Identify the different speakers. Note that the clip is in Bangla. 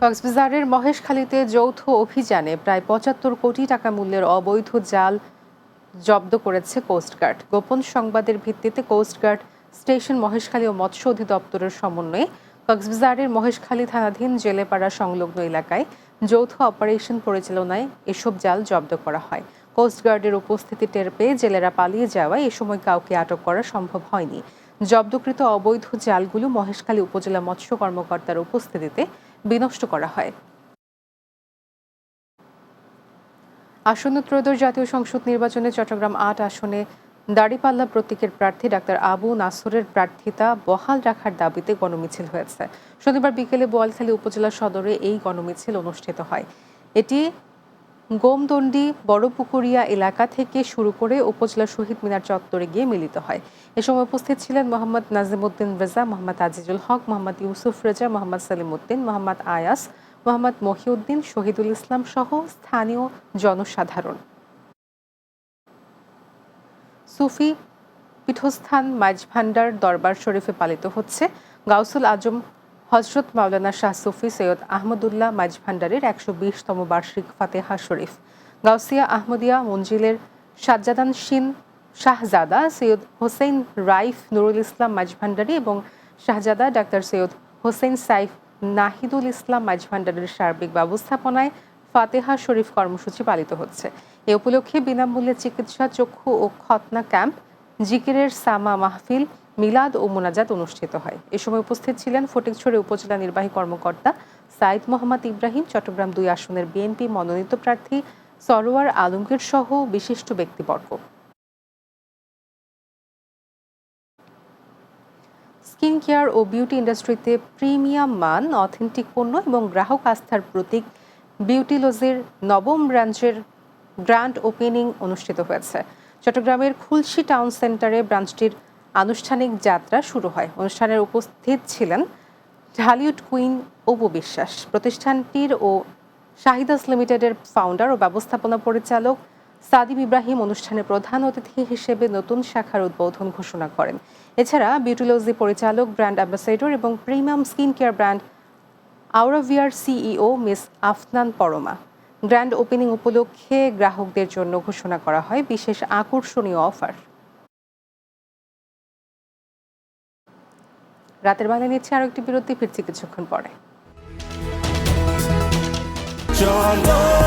Speaker 1: কক্সবাজারের মহেশখালীতে যৌথ অভিযানে প্রায় পঁচাত্তর কোটি টাকা মূল্যের অবৈধ জাল জব্দ করেছে কোস্টগার্ড গোপন সংবাদের ভিত্তিতে কোস্টগার্ড স্টেশন মহেশখালী ও মৎস্য অধিদপ্তরের সমন্বয়ে কক্সবাজারের মহেশখালী থানাধীন জেলেপাড়া সংলগ্ন এলাকায় যৌথ অপারেশন পরিচালনায় এসব জাল জব্দ করা হয়। কোস্টগার্ডের উপস্থিতি টের পেয়ে জেলেরা পালিয়ে যাওয়ায় এ সময় কাউকে আটক করা সম্ভব হয়নি। জব্দকৃত অবৈধ জালগুলো মহেশখালী উপজেলা মৎস্য কর্মকর্তার উপস্থিতিতে বিনষ্ট করা হয়। আসন্ন ত্রয়োদশ জাতীয় সংসদ নির্বাচনে চট্টগ্রাম আট আসনে দাড়িপাল্লা প্রতীকের প্রার্থী ডাক্তার আবু নাসরের প্রার্থিতা বহাল রাখার দাবিতে গণমিছিল হয়েছে। শনিবার বিকেলে বোয়ালখালী উপজেলা সদরে এই গণমিছিল অনুষ্ঠিত হয়। এটি গোমদণ্ডি বড়পুকুরিয়া এলাকা থেকে শুরু করে উপজেলা শহীদ মিনার চত্বরে গিয়ে মিলিত হয়। এ সময় উপস্থিত ছিলেন মোহাম্মদ নাজিমুদ্দিন রেজা, মোহাম্মদ আজিজুল হক, মোহাম্মদ ইউসুফ রেজা, মোহাম্মদ সালিমউদ্দিন মোহাম্মদ আয়াস, মোহাম্মদ মহিউদ্দিন, শহীদুল ইসলাম সহ স্থানীয় জনসাধারণ। সুফি পীঠস্থান মাইজভান্ডার দরবার শরীফে পালিত হচ্ছে। গাউসুল আজম হজরত মাওলানা শাহ সুফি সৈয়দ আহমদুল্লাহ মাইজভান্ডারের একশো বিশতম বার্ষিক ফাতেহা শরীফ। গাউসিয়া আহমদিয়া মঞ্জিলের সাজ্জাদান শিন শাহজাদা সৈয়দ হোসেন রাইফ নুরুল ইসলাম মাইজভান্ডারি এবং শাহজাদা ডাক্তার সৈয়দ হোসেন সাইফ নাহিদুল ইসলাম মাইজভান্ডারের সার্বিক ব্যবস্থাপনায় ফাতেহা শরীফ কর্মসূচি পালিত হচ্ছে। এ উপলক্ষে বিনামূল্যে চিকিৎসা, চক্ষু ও খতনা ক্যাম্প জিকিরের সামা মাহফিল, মিলাদ ও মোনাজাত অনুষ্ঠিত হয়। এ সময় উপস্থিত ছিলেন ফটিকছড়ি উপজেলা নির্বাহী কর্মকর্তা সাইদ মোহাম্মদ ইব্রাহিম, চট্টগ্রাম দুই আসনের বিএনপি মনোনীত প্রার্থী সরোয়ার আলমগীর সহ বিশিষ্ট ব্যক্তিবর্গ। স্কিন কেয়ার ও বিউটি ইন্ডাস্ট্রিতে প্রিমিয়াম মান, অথেন্টিক পণ্য এবং গ্রাহক আস্থার প্রতীক বিউটিলোজের নবম ব্রাঞ্চের গ্র্যান্ড ওপেনিং অনুষ্ঠিত হয়েছে। চট্টগ্রামের খুলশি টাউন সেন্টারে ব্রাঞ্চটির আনুষ্ঠানিক যাত্রা শুরু হয়। অনুষ্ঠানের উপস্থিত ছিলেন ঢালিউড কুইন অপু বিশ্বাস, প্রতিষ্ঠানটির ও শাহিদাস লিমিটেডের ফাউন্ডার ও ব্যবস্থাপনা পরিচালক সাদিম ইব্রাহিম অনুষ্ঠানে প্রধান অতিথি হিসেবে নতুন শাখার উদ্বোধন ঘোষণা করেন। এছাড়া বিউটিলজি পরিচালক, ব্র্যান্ড অ্যাম্বাসেডর এবং premium skin care brand আউরাভিয়ার CEO miss Afnan Parama. Grand opening উপলক্ষে গ্রাহকদের জন্য ঘোষণা করা হয় বিশেষ আকর্ষণীয় অফার। রাতের বেলা নিচ্ছে আরও একটি বিরতি, ফিরছি কিছুক্ষণ পরে।
Speaker 2: চলো।